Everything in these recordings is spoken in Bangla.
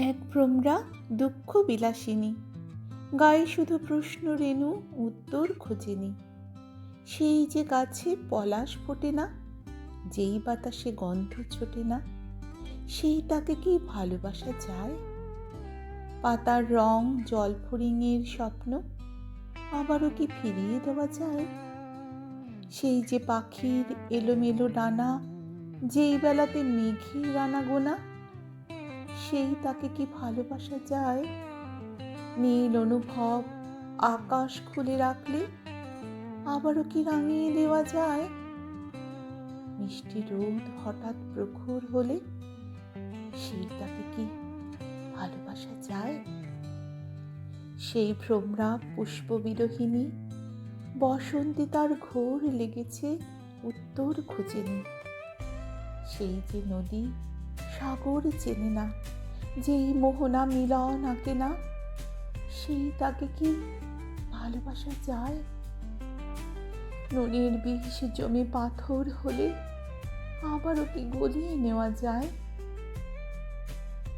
এক ভ্রমরা দুঃখ বিলাসিনী গায়ে শুধু প্রশ্ন, রেণু, উত্তর খোঁজেনি। সেই যে গাছে পলাশ ফোটে না, যেই বাতাসে গন্ধ ছোটে না সেইটাকে কি ভালোবাসা যায়? পাতার রং, জল ফড়িংয়ের স্বপ্ন, আবারও কি ফিরিয়ে দেওয়া যায়? সেই যে পাখির এলোমেলো ডানা, যেই বেলাতে মেঘের রানা গোনা সেই তাকে কি ভালোবাসা যায়? নীল অনুভব আকাশ খুলে রাখলে আবারও কি রাঙিয়ে দেওয়া যায়? মিষ্টি রোদ হঠাৎ প্রখর হলে সেই তাকে কি ভালোবাসা যায়? সেই ভ্রমরা পুষ্পবিরোহিনী বসন্তে তার ঘোর লেগেছে উত্তর খোঁজেনি সেই যে নদী, সাগর চেনে না। যেই মোহনা মিলন আঁকে না, সেই তাকে কি ভালোবাসা যায়? নুনের বিষ জমে পাথর হলে আবারও কি গলিয়ে নেওয়া যায়?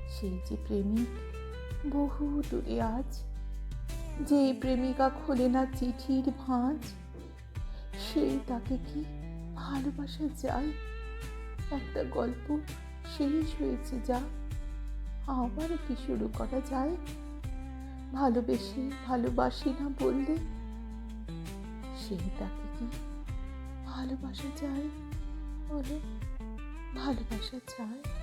সেই যে প্রেমিক বহু দূরে আজ, যে প্রেমিকা খোলে না চিঠির ভাঁজ, সেই তাকে কি ভালোবাসা যায়? একটা গল্প শেষ হয়েছে যা আবার কি শুরু করা যায়? ভালোবেসে, ভালোবাসি না বললে? সেটাকে কি ভালোবাসা যায় বলো? ভালোবাসা যায়।